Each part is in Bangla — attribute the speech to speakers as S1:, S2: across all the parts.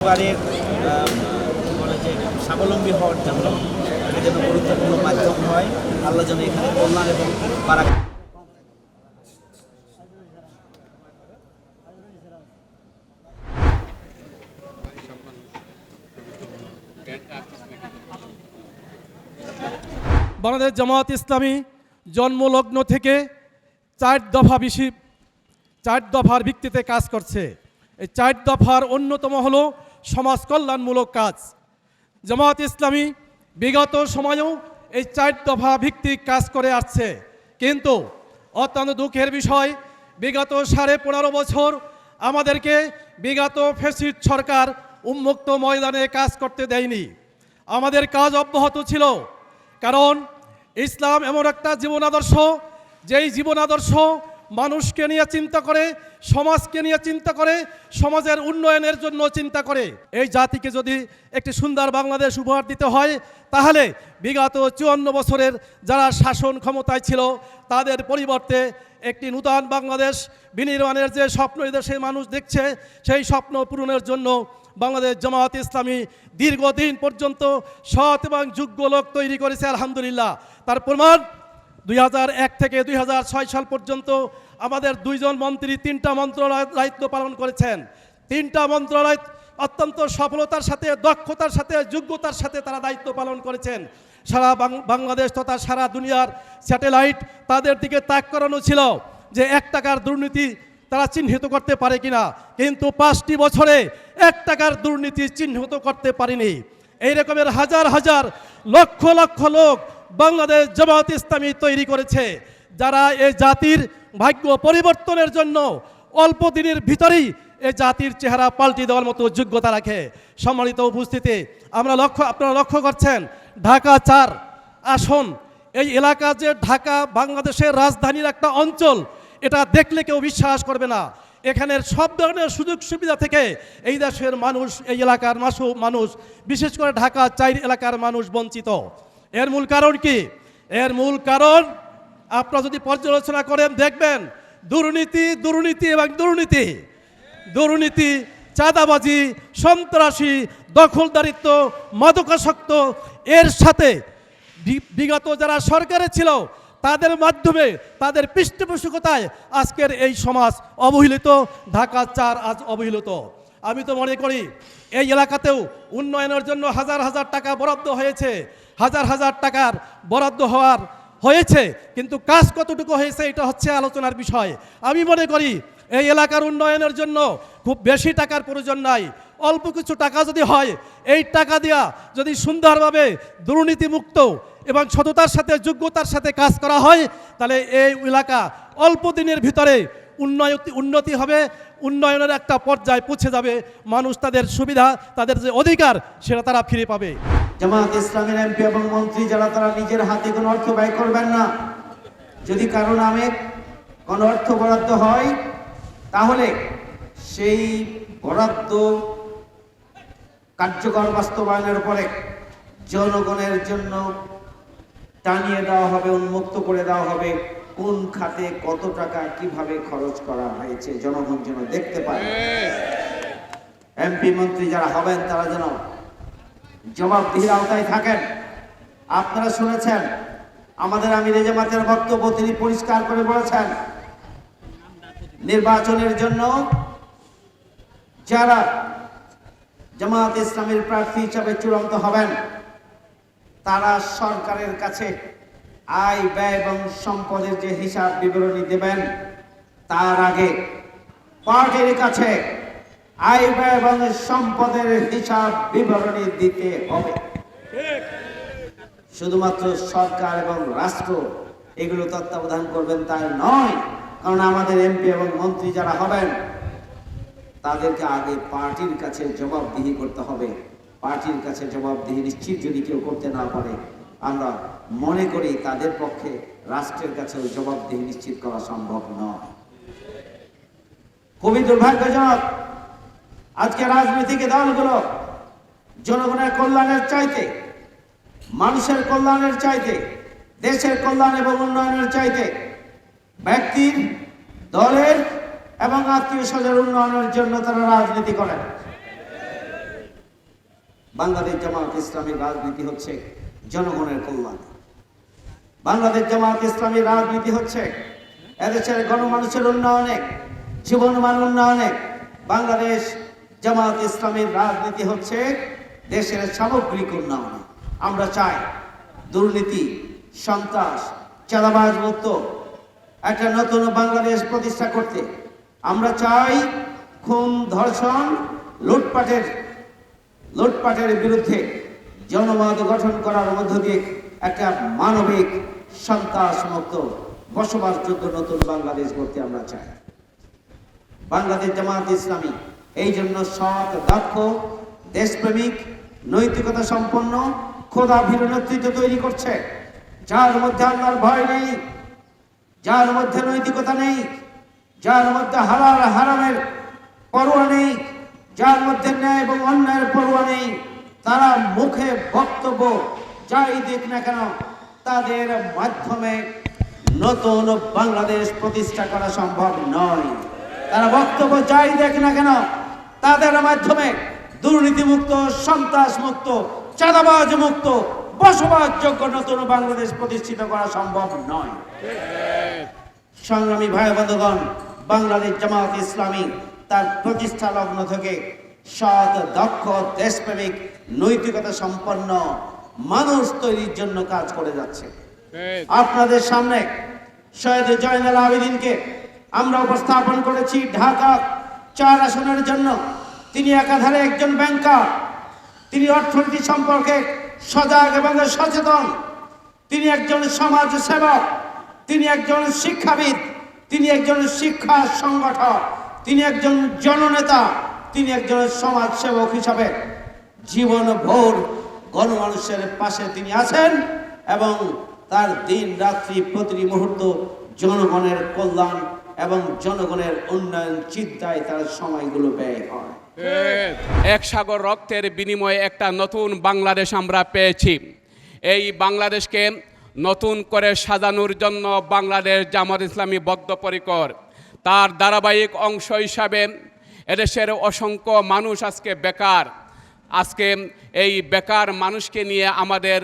S1: পরিবারের স্বাবলম্বী হওয়ার জন্য এটা যেন গুরুত্বপূর্ণ মাধ্যম হয়, আল্লাহ যেন এখানে কল্যাণ এবং পারা
S2: বাংলাদেশ জামাত ইসলামী জন্মলগ্ন থেকে চার দফা বেশি চার দফার ভিত্তিতে কাজ করছে। এই চার দফার অন্যতম হলো সমাজ কল্যাণমূলক কাজ। জামাত ইসলামী বিগত সময়েও এই চার দফা ভিত্তিক কাজ করে আসছে। কিন্তু অত্যন্ত দুঃখের বিষয়, বিগত সাড়ে পনেরো বছর আমাদেরকে বিগত ফেসিড সরকার উন্মুক্ত ময়দানে কাজ করতে দেয়নি। আমাদের কাজ অব্যাহত ছিল, কারণ ইসলাম এমন একটা জীবনাদর্শ, যেই জীবন আদর্শ মানুষকে নিয়ে চিন্তা করে, সমাজকে নিয়ে চিন্তা করে, সমাজের উন্নয়নের জন্য চিন্তা করে। এই জাতিকে যদি একটি সুন্দর বাংলাদেশ উপহার দিতে হয়, তাহলে বিগত চুয়ান্ন বছরের যারা শাসন ক্ষমতায় ছিল, তাদের পরিবর্তে একটি নূতন বাংলাদেশ বিনির্মাণের যে স্বপ্ন দেশে মানুষ দেখছে, সেই স্বপ্ন পূরণের জন্য বাংলাদেশ জামাত ইসলামী দীর্ঘদিন পর্যন্ত সৎ এবং যোগ্য লোক তৈরি করেছে, আলহামদুলিল্লাহ। তার প্রমাণ দুই থেকে দুই হাজার ছয় সাল পর্যন্ত আমাদের দুইজন মন্ত্রী তিনটা মন্ত্রণালয় দায়িত্ব পালন করেছেন। তিনটা মন্ত্রণালয় অত্যন্ত সফলতার সাথে, দক্ষতার সাথে, যোগ্যতার সাথে তারা দায়িত্ব পালন করেছেন। সারা বাংলাদেশ তথা সারা দুনিয়ার স্যাটেলাইট তাদের দিকে তাক করানো ছিল যে এক টাকার দুর্নীতি তারা চিহ্নিত করতে পারে কিনা। কিন্তু পাঁচটি বছরে এক টাকার দুর্নীতি চিহ্নিত করতে পারেনি। এই রকমের হাজার হাজার লক্ষ লক্ষ লোক বাংলাদেশ জামাত ইসলামী তৈরি করেছে, যারা এই জাতির ভাগ্য পরিবর্তনের জন্য অল্প দিনের ভিতরেই এই জাতির চেহারা পাল্টে দেওয়ার মতো যোগ্যতা রাখে। সম্মানিত উপস্থিতি, আমরা লক্ষ্য, আপনারা লক্ষ্য করছেন, ঢাকা চার আসন, এই এলাকা যে ঢাকা বাংলাদেশের রাজধানীর একটা অঞ্চল, এটা দেখলে কেউ বিশ্বাস করবে না। এখানের সব ধরনের সুযোগ সুবিধা থেকে এই দেশের মানুষ, এই এলাকার মানুষ, বিশেষ করে ঢাকা চাই এলাকার মানুষ বঞ্চিত। এর মূল কারণ কি? এর মূল কারণ আপনারা যদি পর্যালোচনা করেন, দেখবেন দুর্নীতি দুর্নীতি এবং দুর্নীতি দুর্নীতি, চাঁদাবাজি, সন্ত্রাসী, দখলদারিত্ব, মাদকাসক্ত, এর সাথে বিগত যারা সরকারে ছিল, তাদের মাধ্যমে, তাদের পৃষ্ঠপোষকতায় আজকের এই সমাজ অবহেলিত ঢাকা চার আজ অবহেলিত। আমি তো মনে করি, এই এলাকাতেও উন্নয়নের জন্য হাজার হাজার টাকা বরাদ্দ হয়েছে। হাজার হাজার টাকার বরাদ্দ হওয়ার হয়েছে, কিন্তু কাজ কতটুকু হয়েছে এটা হচ্ছে আলোচনার বিষয়। আমি মনে করি এই এলাকার উন্নয়নের জন্য খুব বেশি টাকার প্রয়োজন নাই। অল্প কিছু টাকা যদি হয়, এই টাকা দেওয়া যদি সুন্দরভাবে দুর্নীতিমুক্ত এবং সততার সাথে, যোগ্যতার সাথে কাজ করা হয়, তাহলে এই এলাকা অল্প দিনের ভিতরে উন্নয়তি, উন্নতি হবে, উন্নয়নের একটা পর্যায়ে পৌঁছে যাবে। মানুষ তাদের সুবিধা, তাদের যে অধিকার, সেটা তারা ফিরে পাবে।
S3: জামাত ইসলামের এমপি এবং মন্ত্রী যারা তারা নিজের হাতে কোনো অর্থ ব্যয় করবেন না। যদি কারও নামে কোনো অর্থ বরাদ্দ হয় তাহলে সেই বরাদ্দ কার্যকর বাস্তবায়নের পরে জনগণের জন্য টানিয়ে দেওয়া হবে উন্মুক্ত করে দেওয়া হবে কোন খাতে কত টাকা কীভাবে খরচ করা হয়েছে জনগণ যেন দেখতে পায়। এমপি মন্ত্রী যারা হবেন তারা যেন জবাবদিহির আওতায় থাকেন। আপনারা শুনেছেন, আমাদের আমির জামাতের বক্তব্য তিনি পরিষ্কার করে বলেছেন। নির্বাচনের জন্য যারা জামাত ইসলামের প্রার্থী হিসাবে চূড়ান্ত হবেন, তারা সরকারের কাছে আয়, ব্যয় এবং সম্পদের যে হিসাব বিবরণী দেবেন, তার আগে পার্টির কাছে আয় ব্যয় এবং সম্পদের হিসাব বিবরণী দিতে হবে। শুধুমাত্র সরকার এবং রাষ্ট্র এগুলো তত্ত্বাবধান করবেন তাই নয়, কারণ আমাদের এমপি এবং মন্ত্রী যারা হবেন, তাদেরকে আগে পার্টির কাছে জবাবদিহি করতে হবে। পার্টির কাছে জবাবদিহি নিশ্চিত যদি কেউ করতে না পারে, আমরা মনে করি তাদের পক্ষে রাষ্ট্রের কাছেও জবাবদিহি নিশ্চিত করা সম্ভব নয়। খুবই দুর্ভাগ্যজনক আজকে রাজনৈতিক দলগুলো জনগণের কল্যাণের চাইতে, মানুষের কল্যাণের চাইতে, দেশের কল্যাণ এবং উন্নয়নের চাইতে ব্যক্তির দলের এবং আত্মীয় স্বজন উন্নয়নের জন্য তারা রাজনীতি করেন। বাংলাদেশ জামাত ইসলামীর রাজনীতি হচ্ছে জনগণের কল্যাণ। বাংলাদেশ জামাত ইসলামীর রাজনীতি হচ্ছে এদেশের গণমানুষের উন্নয়নে, জীবনমান উন্নয়নে বাংলাদেশ জামাত ইসলামের রাজনীতি হচ্ছে দেশের সামগ্রিক উন্নয়ন আমরা চাই দুর্নীতি, সন্ত্রাস, চাঁদাবাজ মুক্ত একটা নতুন বাংলাদেশ প্রতিষ্ঠা করতে। আমরা চাই খুন, ধর্ষণ, লুটপাটের লুটপাটের বিরুদ্ধে জনমত গঠন করার মধ্য দিয়ে একটা মানবিক সন্ত্রাস মুক্ত বসবাসযোগ্য নতুন বাংলাদেশ গড়তে আমরা চাই। বাংলাদেশ জামাত ইসলামী এই জন্য সৎ, দক্ষ, দেশপ্রেমিক, নৈতিকতা সম্পন্ন খোদা ভীর নেতৃত্ব তৈরি করছে। যার মধ্যে আল্লাহর ভয় নেই, যার মধ্যে নৈতিকতা নেই, যার মধ্যে হালাল হারামের পরোয়া নেই, যার মধ্যে ন্যায় এবং অন্যায়ের পরোয়া নেই, তারা মুখে বক্তব্য যাই দিক না কেন, তাদের মাধ্যমে নতুন বাংলাদেশ প্রতিষ্ঠা করা সম্ভব নয়। তারা বক্তব্য যাই দেখ না কেন তাদের মাধ্যমে দুর্নীতিমুক্ত সন্ত্রাস মুক্ত চাঁদাবাজ মুক্ত বসবাসযোগ্য নতুন বাংলাদেশ প্রতিষ্ঠিত করা সম্ভব নয়। সংগ্রামী ভাই বন্ধুগণ, বাংলাদেশ জামাত ইসলামী তার প্রতিষ্ঠা লগ্ন থেকে সৎ, দক্ষ, দেশপ্রেমিক, নৈতিকতা সম্পন্ন মানুষ তৈরির জন্য কাজ করে যাচ্ছে। আপনাদের সামনে শহীদ জয়নাল আবেদিনকে আমরা উপস্থাপন করেছি ঢাকা চার আসনের জন্য তিনি একাধারে একজন ব্যাংকার তিনি অর্থনীতি সম্পর্কে সজাগ এবং সচেতন, তিনি একজন সমাজ সেবক, তিনি একজন শিক্ষাবিদ, তিনি একজন শিক্ষা সংগঠক, তিনি একজন জননেতা, তিনি একজন সমাজ সেবক হিসাবে জীবন ভোর গণমানুষের পাশে তিনি আছেন এবং তার দিন রাত্রি প্রতিটি মুহূর্ত জনগণের কল্যাণ এবং জনগণের উন্নয়ন চিন্তায় তার সময়গুলো ব্যয় হয়।
S4: এক সাগর রক্তের বিনিময়ে একটা নতুন বাংলাদেশ আমরা পেয়েছি। এই বাংলাদেশকে নতুন করে সাজানোর জন্য বাংলাদেশ জামাত ইসলামী বদ্ধপরিকর। তার ধারাবাহিক অংশ হিসাবে এদেশের অসংখ্য মানুষ আজকে বেকার। আজকে এই বেকার মানুষকে নিয়ে আমাদের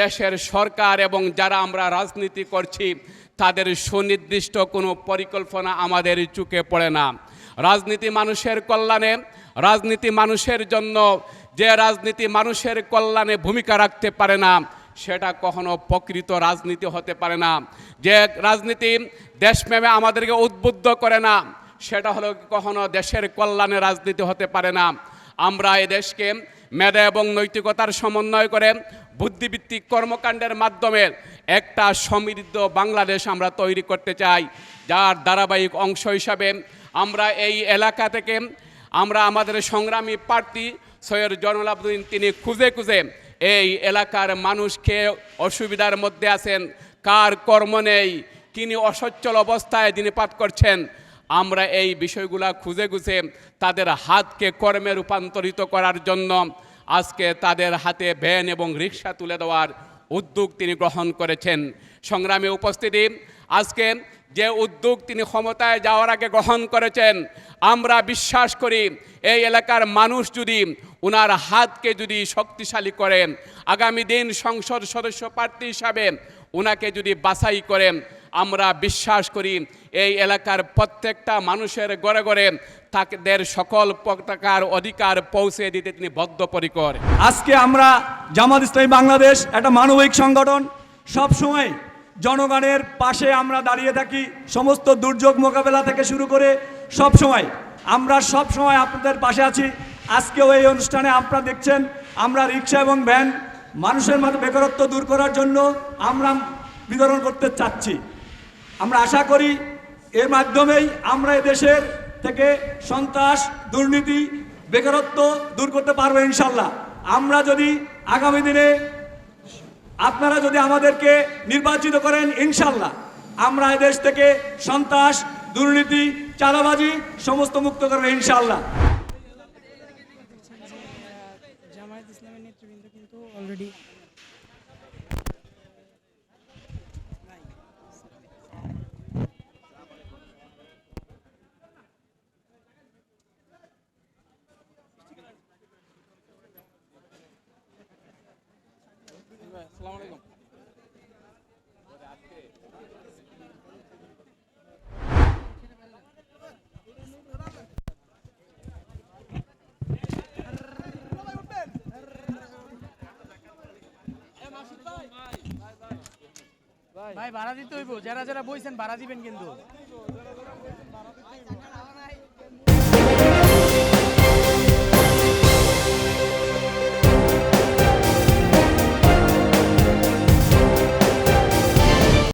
S4: দেশের সরকার এবং যারা আমরা রাজনীতি করছি তাদের সুনির্দিষ্ট কোনো পরিকল্পনা আমাদের চুকে পড়ে না। রাজনীতি মানুষের কল্যাণে, রাজনীতি মানুষের জন্য যে রাজনীতি মানুষের কল্যাণে ভূমিকা রাখতে পারে না, সেটা কখনো প্রকৃত রাজনীতি হতে পারে না। যে রাজনীতি দেশপ্রেমে আমাদেরকে উদ্বুদ্ধ করে না, সেটা হলো কখনো দেশের কল্যাণে রাজনীতি হতে পারে না। আমরা এই দেশকে মেধা এবং নৈতিকতার সমন্বয় করে বুদ্ধিভিত্তিক কর্মকাণ্ডের মাধ্যমে একটা সমৃদ্ধ বাংলাদেশ আমরা তৈরি করতে চাই, যার ধারাবাহিক অংশ হিসাবে আমরা এই এলাকা থেকে আমরা আমাদের সংগ্রামী প্রার্থী সৈয়দ জয়নুল আবদিন তিনি খুঁজে খুঁজে এই এলাকার মানুষকে অসুবিধার মধ্যে আছেন, কার কর্ম নেই, তিনি অসচ্ছল অবস্থায় দিনপাত করছেন। আমরা এই বিষয়গুলা খুঁজে খুঁজে তাদের হাতকে কর্মে রূপান্তরিত করার জন্য আজকে তাদের হাতে ভ্যান এবং রিক্সা তুলে দেওয়ার উদ্যোগ তিনি গ্রহণ করেছেন। সংগ্রামে উপস্থিতি, আজকে যে উদ্যোগ তিনি ক্ষমতায় যাওয়ার আগে গ্রহণ করেছেন, আমরা বিশ্বাস করি এই এলাকার মানুষ যদি ওনার হাতকে যদি শক্তিশালী করেন, আগামী দিন সংসদ সদস্য প্রার্থী হিসাবে ওনাকে যদি বাছাই করেন আমরা বিশ্বাস করি, এই এলাকার প্রত্যেকটা মানুষের গড়ে গড়ে তাদের সকল প্রকার অধিকার পৌঁছে দিতে তিনি বদ্ধপরিকর।
S5: আজকে আমরা জামাত ইসলামী বাংলাদেশ একটা মানবিক সংগঠন সব সময় জনগণের পাশে আমরা দাঁড়িয়ে থাকি, সমস্ত দুর্যোগ মোকাবেলা থেকে শুরু করে সব সময় আমরা সব সময় আপনাদের পাশে আছি। আজকেও এই অনুষ্ঠানে আপনারা দেখছেন, আমরা রিক্সা এবং ভ্যান মানুষের মধ্যে বেকারত্ব দূর করার জন্য আমরা বিতরণ করতে চাচ্ছি। আমরা আশা করি এর মাধ্যমেই আমরা দেশের থেকে সন্ত্রাস, দুর্নীতি, বেকারত্ব দূর করতে পারব ইনশাল্লাহ। আমরা যদি আগামী দিনে আপনারা যদি আমাদেরকে নির্বাচিত করেন ইনশাল্লাহ, আমরা এ দেশ থেকে সন্ত্রাস, দুর্নীতি, চাঁদাবাজি সমস্ত মুক্ত করব ইনশাল্লাহ
S6: জামায়াত ইসলামের নেতৃবৃন্দ কিন্তু অলরেডি আসসালামু আলাইকুম
S7: ভাই ভাড়া দিতে হইব। যারা যারা বইছেন ভাড়া দিবেন কিন্তু।